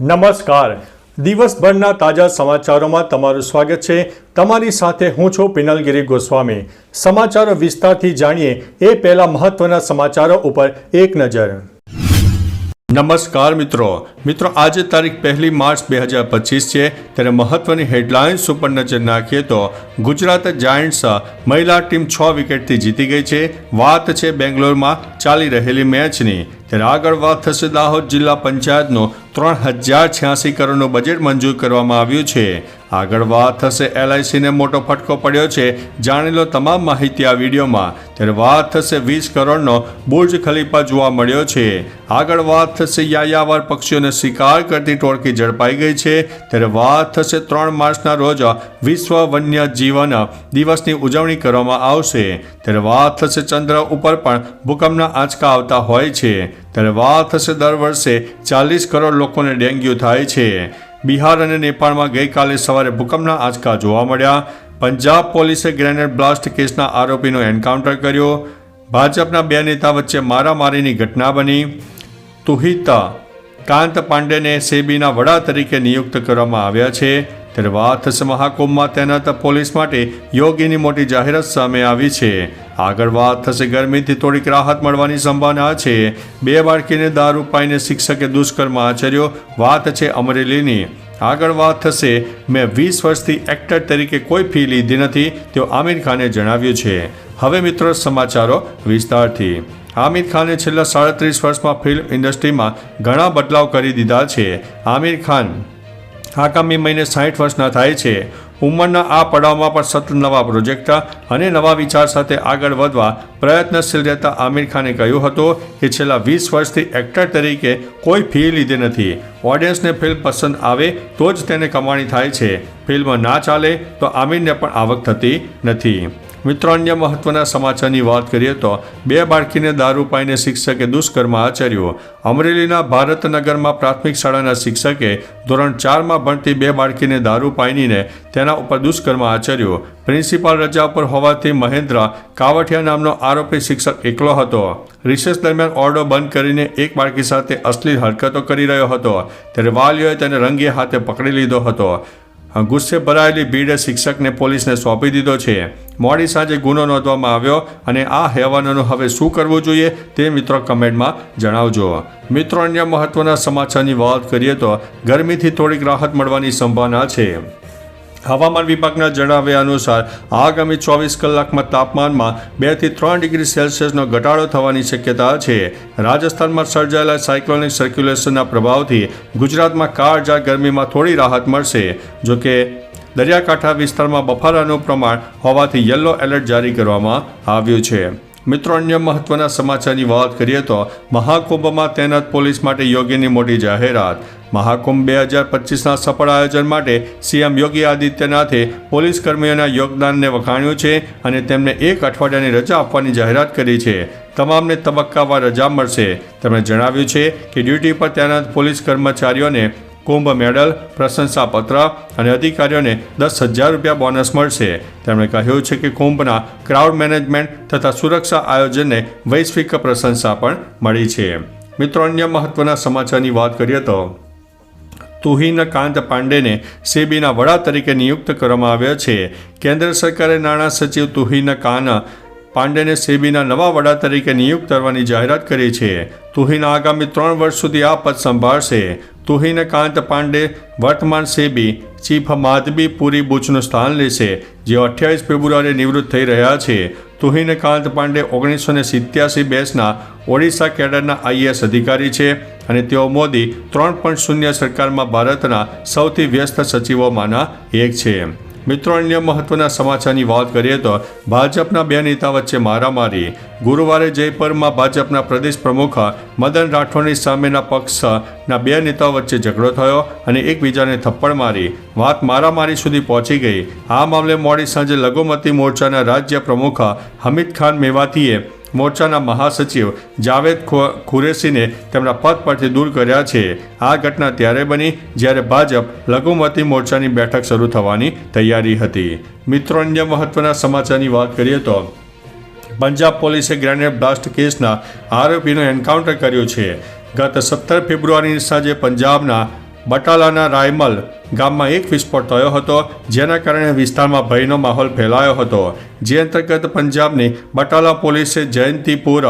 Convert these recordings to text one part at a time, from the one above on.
નમસ્કાર. દિવસભરના તાજા સમાચારોમાં તમારું સ્વાગત છે. તમારી સાથે હું છું પિનલગીરી ગોસ્વામી. સમાચારો વિસ્તારથી જાણીએ એ પહેલા મહત્વના સમાચારો ઉપર એક નજર. નમસ્કાર મિત્રો. મિત્રો, આજે તારીખ પહેલી માર્ચ બે હજાર પચીસ છે. ત્યારે મહત્વની હેડલાઇન્સ ઉપર નજર નાખીએ તો ગુજરાત જાયન્ટ્સ મહિલા ટીમ છ વિકેટથી જીતી ગઈ છે. વાત છે બેંગ્લોરમાં ચાલી રહેલી મેચની. ત્યારે આગળ વાત થશે દાહોદ જિલ્લા પંચાયતનો. ત્રણ હજાર છ્યાસી કરોડનું બજેટ મંજૂર કરવામાં આવ્યું છે. આગળ વાત થશે એલઆઈસીને મોટો ફટકો પડ્યો છે. જાણી લો તમામ માહિતી આ વિડીયોમાં. ત્યારે વાત થશે વીસ કરોડનો બુર્જ ખલીફા જોવા મળ્યો છે. આગળ વાત થશે યાયાવાર પક્ષીઓને શિકાર કરતી ટોળકી ઝડપાઈ ગઈ છે. ત્યારે વાત થશે ત્રણ માર્ચના રોજ વિશ્વ વન્ય જીવન દિવસની ઉજવણી કરવામાં આવશે. ત્યારે વાત થશે ચંદ્ર ઉપર પણ ભૂકંપના આંચકા આવતા હોય છે. ત્યારે વાત થશે દર વર્ષે ચાલીસ કરોડ લોકોને ડેન્ગ્યુ થાય છે. બિહાર અને નેપાળમાં ગઈકાલે સવારે ભૂકંપના આંચકા જોવા મળ્યા. પંજાબ પોલીસે ગ્રેનેડ બ્લાસ્ટ કેસના આરોપીનો એન્કાઉન્ટર કર્યો. ભાજપના બે નેતા વચ્ચે મારામારીની ઘટના બની. તુહિતા કાંત પાંડેને સેબીના વડા તરીકે નિયુક્ત કરવામાં આવ્યા છે. ત્યારે વાથસ મહાકુંભમાં તૈનાત પોલીસ માટે યોગીની મોટી જાહેરાત સામે આવી છે. આગળ વાત થશે ગરમીથી થોડીક રાહત મળવાની સંભાવના છે. બે બાળકીને દારૂ પાઈને શિક્ષકે દુષ્કર્મ આચર્યો. વાત છે અમરેલીની. આગળ વાત થશે, મેં વીસ વર્ષથી એક્ટર તરીકે કોઈ ફી લીધી નથી, તેઓ આમિર ખાને જણાવ્યું છે. હવે મિત્રો સમાચારો વિસ્તારથી. આમિર ખાને છેલ્લા સાડત્રીસ વર્ષમાં ફિલ્મ ઇન્ડસ્ટ્રીમાં ઘણા બદલાવ કરી દીધા છે. આમિર ખાન આગામી મહિને સાઠ વર્ષના થાય છે. ઉંમરના આ પડાવમાં પણ સતત નવા પ્રોજેક્ટ અને નવા વિચાર સાથે આગળ વધવા પ્રયત્નશીલ રહેતા આમિર ખાને કહ્યું હતું કે છેલ્લા વીસ વર્ષથી એક્ટર તરીકે કોઈ ફી લીધી નથી. ઓડિયન્સને ફિલ્મ પસંદ આવે તો જ તેને કમાણી થાય છે. ફિલ્મ ના ચાલે તો આમિરને પણ આવક થતી નથી. મિત્રો, અન્ય મહત્વના સમાચારની વાત કરીએ તો બે બાળકીને દારૂ પાઈને શિક્ષકે દુષ્કર્મ આચર્યો. અમરેલીના ભારતનગરમાં પ્રાથમિક શાળાના શિક્ષકે ધોરણ ચારમાં ભણતી બે બાળકીને દારૂ પાઈનીને તેના ઉપર દુષ્કર્મ આચર્યો. પ્રિન્સિપાલ રજા ઉપર હોવાથી મહેન્દ્ર કાવઠિયા નામનો આરોપી શિક્ષક એકલો હતો. રિસેસ દરમિયાન ઓરડો બંધ કરીને એક બાળકી સાથે અશ્લીલ હરકતો કરી રહ્યો હતો. ત્યારે વાલીઓએ તેને રંગે હાથે પકડી લીધો હતો. ગુસ્સે ભરાયેલી ભીડે શિક્ષકને પોલીસને સોંપી દીધો છે. મોડી સાંજે ગુનો નોંધવામાં આવ્યો અને આ હેવાનોનું હવે શું કરવું જોઈએ તે મિત્રો કમેન્ટમાં જણાવજો. મિત્રો, અન્ય મહત્વના સમાચારની વાત કરીએ તો ગરમીથી થોડીક રાહત મળવાની સંભાવના છે. હવામાન વિભાગના જણાવ્યા અનુસાર આગામી ચોવીસ કલાકમાં તાપમાનમાં બેથી ત્રણ ડિગ્રી સેલ્સિયસનો ઘટાડો થવાની શક્યતા છે. રાજસ્થાનમાં સર્જાયેલા સાયક્લોનિક સર્ક્યુલેશનના પ્રભાવથી ગુજરાતમાં કાળજાળ ગરમીમાં થોડી રાહત મળશે. જોકે, દરિયાકાંઠા વિસ્તારમાં બફારાનું પ્રમાણ હોવાથી યલો એલર્ટ જારી કરવામાં આવ્યું છે. મિત્રો, અન્ય મહત્વના સમાચારની વાત કરીએ તો, મહાકુંભમાં તૈનાત પોલીસ માટે યોગીની મોટી જાહેરાત. મહાકુંભ બે હજાર પચીસના સફળ આયોજન માટે સીએમ યોગી આદિત્યનાથે પોલીસ કર્મીઓના યોગદાનને વખાણ્યું છે અને તેમને એક અઠવાડિયાની રજા આપવાની જાહેરાત કરી છે. તમામને તબક્કાવાર રજા મળશે. તેમણે જણાવ્યું છે કે ડ્યુટી પર તૈનાત પોલીસ કર્મચારીઓને કુંભ મેડલ, પ્રશંસાપત્ર અને અધિકારીઓને દસ હજાર રૂપિયા બોનસ મળશે. તેમણે કહ્યું છે કે કુંભના ક્રાઉડ મેનેજમેન્ટ તથા સુરક્ષા આયોજનને વૈશ્વિક પ્રશંસા પણ મળી છે. મિત્રો, અન્ય મહત્વના સમાચારની વાત કરીએ તો તુહિન કાંત પાંડેને સેબીના વડા તરીકે નિયુક્ત કરવામાં આવ્યા છે. કેન્દ્ર સરકારે નાણાં સચિવ તુહિન કાન પાંડેને સેબીના નવા વડા તરીકે નિયુક્ત કરવાની જાહેરાત કરી છે. તુહિન આગામી ત્રણ વર્ષ સુધી આ પદ સંભાળશે. તુહિનકાંત પાંડે વર્તમાન સેબી ચીફ માધબી પુરી બુચનું સ્થાન લેશે, જે અઠ્યાવીસ ફેબ્રુઆરીએ નિવૃત્ત થઈ રહ્યા છે. તુહિનકાંત પાંડે ઓગણીસો ને સિત્યાસી બેસના ઓડિશા કેડરના આઈએએસ અધિકારી છે. અને તેઓ મોદી ત્રણ પોઈન્ટ શૂન્ય સરકારમાં ભારતના સૌથી વ્યસ્ત સચિવોમાંના એક છે. મિત્રો, અન્ય મહત્વના સમાચારની વાત કરીએ તો ભાજપના બે નેતા વચ્ચે મારામારી. ગુરુવારે જયપુરમાં ભાજપના પ્રદેશ પ્રમુખ મદન રાઠોડની સામેના પક્ષના બે નેતાઓ વચ્ચે ઝઘડો થયો અને એકબીજાને થપ્પડ મારી. વાત મારામારી સુધી પહોંચી ગઈ. આ મામલે મોડી સાંજે લઘુમતી મોરચાના રાજ્ય પ્રમુખ હમીદ ખાન મેવાતીએ મોરચાના મહાસચિવ જાવેદ ખુરેશીને તેમના પદ પરથી દૂર કર્યા છે. આ ઘટના ત્યારે બની, જ્યારે ભાજપ લઘુમતી મોરચાની બેઠક શરૂ થવાની તૈયારી હતી. મિત્રો, અન્ય મહત્વના સમાચારની વાત કરીએ તો, પંજાબ પોલીસે ગ્રેનેડ બ્લાસ્ટ કેસના આરોપીનું એન્કાઉન્ટર કર્યું છે. ગત સત્તર ફેબ્રુઆરીની સાંજે પંજાબના બટાલાના રાયમલ ગામમાં એક વિસ્ફોટ થયો હતો, જેના કારણે વિસ્તારમાં ભયનો માહોલ ફેલાયો હતો. જે અંતર્ગત પંજાબની બટાલા પોલીસે જયંતિપુર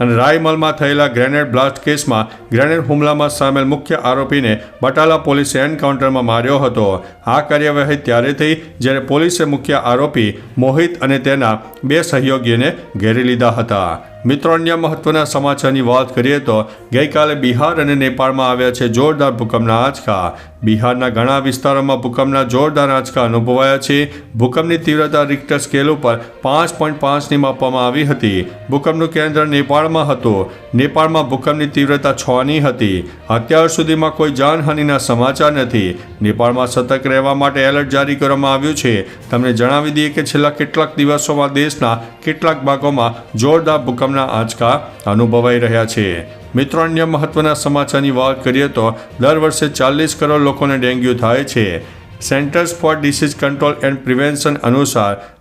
અને રાયમલમાં થયેલા ગ્રેનેડ બ્લાસ્ટ કેસમાં ગ્રેનેડ હુમલામાં સામેલ મુખ્ય આરોપીને બટાલા પોલીસે એન્કાઉન્ટરમાં માર્યો હતો. આ કાર્યવાહી ત્યારે થઈ જ્યારે પોલીસે મુખ્ય આરોપી મોહિત અને તેના બે સહયોગીઓને ઘેરી લીધા હતા. મિત્રો અન્ય મહત્વના સમાચારની વાત કરીએ તો ગઈકાલે બિહાર અને નેપાળમાં આવ્યા છે જોરદાર ભૂકંપના આંચકા. બિહારના ઘણા વિસ્તારોમાં ભૂકંપના જોરદાર આંચકા અનુભવાયા છે. ભૂકંપની તીવ્રતા રિક્ટર સ્કેલ ઉપર પાંચ પોઈન્ટ પાંચની માપવામાં આવી હતી. ભૂકંપનું કેન્દ્ર નેપાળમાં હતું. નેપાળમાં ભૂકંપની તીવ્રતા છની હતી. અત્યાર સુધીમાં કોઈ જાનહાનિના સમાચાર નથી. નેપાળમાં સતર્ક રહેવા માટે એલર્ટ જારી કરવામાં આવ્યું છે. તમને જણાવી દઈએ કે છેલ્લા કેટલાક દિવસોમાં દેશના કેટલાક ભાગોમાં જોરદાર ભૂકંપના આંચકા અનુભવાઈ રહ્યા છે. મિત્રો, અન્ય મહત્વના સમાચારની વાત કરીએ તો દર વર્ષે ચાલીસ કરોડ લોકોને ડેન્ગ્યુ થાય છે. Centres for disease control and prevention અનુસાર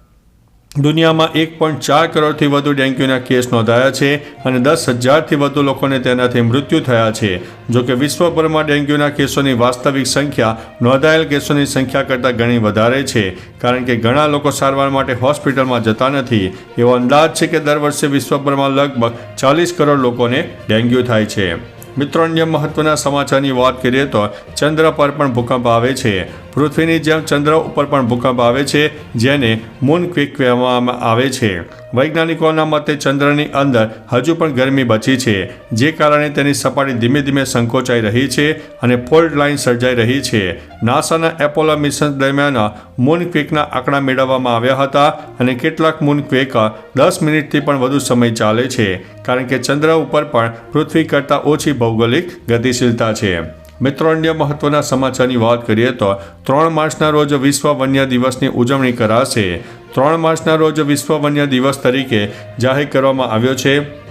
દુનિયામાં એક પોઈન્ટ ચાર કરોડથી વધુ ડેન્ગ્યુના કેસ નોંધાયા છે અને દસ હજારથી વધુ લોકોને તેનાથી મૃત્યુ થયા છે. જો કે વિશ્વભરમાં ડેન્ગ્યુના કેસોની વાસ્તવિક સંખ્યા નોંધાયેલ કેસોની સંખ્યા કરતાં ઘણી વધારે છે. કારણ કે ઘણા લોકો સારવાર માટે હોસ્પિટલમાં જતા નથી. એવો અંદાજ છે કે દર વર્ષે વિશ્વભરમાં લગભગ ચાલીસ કરોડ લોકોને ડેન્ગ્યુ થાય છે. મિત્રો, અન્ય મહત્વના સમાચારની વાત કરીએ તો ચંદ્ર પર પણ ભૂકંપ આવે છે. પૃથ્વીની જેમ ચંદ્ર ઉપર પણ ભૂકંપ આવે છે, જેને મૂન ક્વિક કહેવામાં આવે છે. વૈજ્ઞાનિકોના મતે ચંદ્રની અંદર હજુ પણ ગરમી બચી છે, જે કારણે તેની સપાટી ધીમે ધીમે સંકોચાઈ રહી છે અને ફોલ્ટ લાઇન સર્જાઈ રહી છે. નાસાના એપોલો મિશન દરમિયાન મૂન ક્વિકના આંકડા મેળવવામાં આવ્યા હતા અને કેટલાક મૂન ક્વિક દસ મિનિટથી પણ વધુ સમય ચાલે છે, કારણ કે ચંદ્ર ઉપર પણ પૃથ્વી કરતાં ઓછી ભૌગોલિક ગતિશીલતા છે. મિત્રો, અન્ય મહત્વના સમાચારની વાત કરીએ તો ત્રણ માર્ચના રોજ વિશ્વ વન્ય દિવસની ઉજવણી કરાશે. ત્રણ માર્ચના રોજ વિશ્વ વન્ય દિવસ તરીકે જાહેર કરવામાં આવ્યો છે.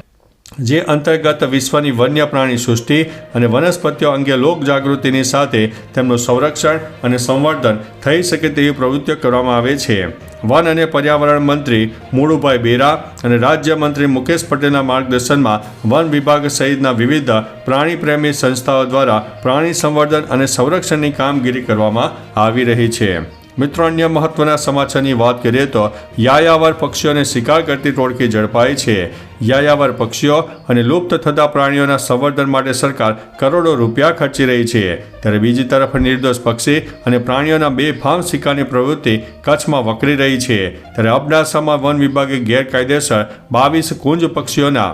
જે અંતર્ગત વિશ્વની વન્ય પ્રાણી સૃષ્ટિ અને વનસ્પતિઓ અંગે લોકજાગૃતિની સાથે તેમનું સંરક્ષણ અને સંવર્ધન થઈ શકે તેવી પ્રવૃત્તિઓ કરવામાં આવે છે. વન અને પર્યાવરણ મંત્રી મુળુભાઈ બેરા અને રાજ્ય મંત્રી મુકેશ પટેલના માર્ગદર્શનમાં વન વિભાગ સહિતના વિવિધ પ્રાણી પ્રેમી સંસ્થાઓ દ્વારા પ્રાણી સંવર્ધન અને સંરક્ષણની કામગીરી કરવામાં આવી રહી છે. મિત્રો, અન્ય મહત્વના સમાચારની વાત કરીએ તો યાયાવર પક્ષીઓને શિકાર કરતી ટોળકી ઝડપાઈ છે. યાયાવર પક્ષીઓ અને લુપ્ત થતા પ્રાણીઓના સંવર્ધન માટે સરકાર કરોડો રૂપિયા ખર્ચી રહી છે. ત્યારે બીજી તરફ નિર્દોષ પક્ષી અને પ્રાણીઓના બે ફાર્મ શિકારની પ્રવૃત્તિ કચ્છમાં વકરી રહી છે. ત્યારે અબડાસામાં વન વિભાગે ગેરકાયદેસર બાવીસ કુંજ પક્ષીઓના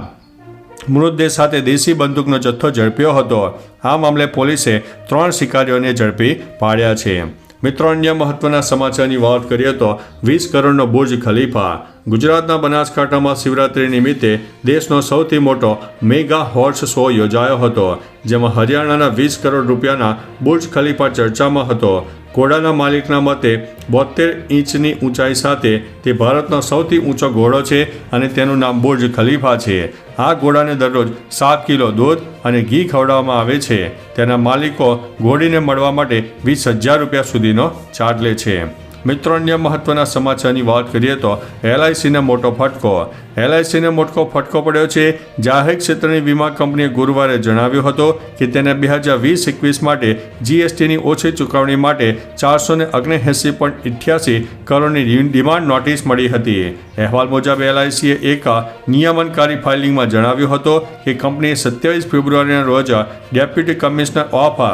મૃતદેહ સાથે દેશી બંદૂકનો જથ્થો ઝડપ્યો હતો. આ મામલે પોલીસે ત્રણ શિકારીઓને ઝડપી પાડ્યા છે. મિત્રો, અન્ય મહત્વના સમાચારની વાત કરીએ તો વીસ કરોડનો બુર્જ ખલીફા ગુજરાતના બનાસકાંઠામાં શિવરાત્રી નિમિત્તે દેશનો સૌથી મોટો મેગા હોર્સ શો યોજાયો હતો, જેમાં હરિયાણાના વીસ કરોડ રૂપિયાના બુર્જ ખલીફા ચર્ચામાં હતો. ઘોડાના માલિકના મતે બોતેર ઇંચની ઊંચાઈ સાથે તે ભારતનો સૌથી ઊંચો ઘોડો છે અને તેનું નામ બુર્જ ખલીફા છે. આ ઘોડાને દરરોજ સાત કિલો દૂધ અને ઘી ખવડાવવામાં આવે છે. તેના માલિકો ઘોડીને મળવા માટે વીસ હજાર રૂપિયા સુધીનો ચાર્જ લે છે. મિત્રો, અન્ય મહત્વના સમાચારની વાત કરીએ તો એલઆઈસીને મોટો ફટકો. એલઆઈસીને મોટો ફટકો પડ્યો છે. જાહેર ક્ષેત્રની વીમા કંપનીએ ગુરુવારે જણાવ્યું હતું કે તેને બે હજાર વીસ એકવીસ માટે જીએસટીની ઓછી ચૂકવણી માટે ચારસો ને ઓગણએંસી પોઈન્ટ ઇઠ્યાસી કરોડની ડિમાન્ડ નોટિસ મળી હતી. અહેવાલ મુજબ એલઆઈસીએ એક નિયમનકારી ફાઇલિંગમાં જણાવ્યું હતું કે કંપનીએ સત્યાવીસ ફેબ્રુઆરીના રોજ deputy commissioner of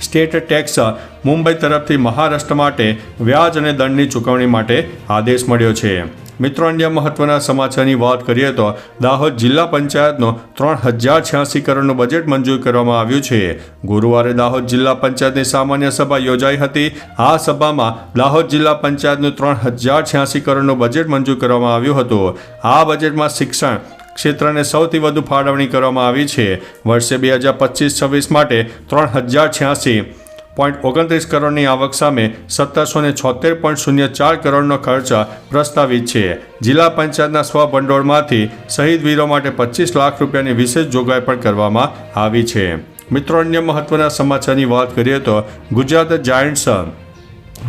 state tax Mumbai તરફથી મહારાષ્ટ્ર માટે વ્યાજ અને દંડની ચૂકવણી માટે આદેશ મળ્યો છે. મિત્રો, અન્ય મહત્વના સમાચારની વાત કરીએ તો દાહોદ જિલ્લા પંચાયતનો ત્રણ હજાર છ્યાસી કરોડનું બજેટ મંજૂર કરવામાં આવ્યું છે. ગુરુવારે દાહોદ જિલ્લા પંચાયતની સામાન્ય સભા યોજાઈ હતી. આ સભામાં દાહોદ જિલ્લા પંચાયતનું ત્રણ હજાર છ્યાસી કરોડનું બજેટ મંજૂર કરવામાં આવ્યું હતું. આ બજેટમાં શિક્ષણ ક્ષેત્રને સૌથી વધુ ફાળવણી કરવામાં આવી છે. વર્ષે બે હજાર પચીસ છવ્વીસ માટે ત્રણ હજાર છ્યાસી પોઈન્ટ ઓગણત્રીસ કરોડની આવક સામે સત્તરસો ને છોતેર પોઈન્ટ શૂન્ય ચાર કરોડનો ખર્ચ પ્રસ્તાવિત છે. જિલ્લા પંચાયતના સ્વભંડોળમાંથી શહીદ વીરો માટે પચીસ લાખ રૂપિયાની વિશેષ જોગવાઈ પણ કરવામાં આવી છે. મિત્રો, અન્ય મહત્વના સમાચારની વાત કરીએ તો ગુજરાત જાયન્ટ્સ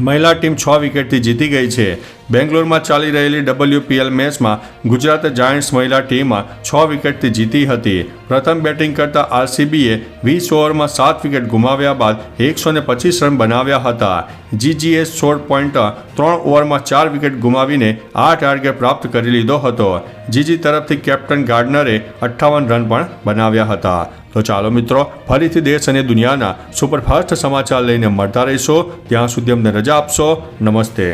મહિલા ટીમ છ વિકેટથી જીતી ગઈ છે. બેંગ્લોરમાં ચાલી રહેલી ડબલ્યુપીએલ મેચમાં ગુજરાત જાયન્ટ્સ મહિલા ટીમમાં છ વિકેટથી જીતી હતી. પ્રથમ બેટિંગ કરતા આરસીબીએ વીસ ઓવરમાં સાત વિકેટ ગુમાવ્યા બાદ એકસો ને પચીસ રન બનાવ્યા હતા. જીજીએસ સોળ પોઈન્ટ ત્રણ ઓવરમાં ચાર વિકેટ ગુમાવીને આ ટાર્ગેટ પ્રાપ્ત કરી લીધો હતો. જીજી તરફથી કેપ્ટન ગાર્ડનરે અઠ્ઠાવન રન પણ બનાવ્યા હતા. તો ચાલો મિત્રો, ફરીથી દેશ અને દુનિયાના સુપરફાસ્ટ સમાચાર લઈને મળતા રહીશો. ત્યાં સુધી અમને રજા આપશો. નમસ્તે.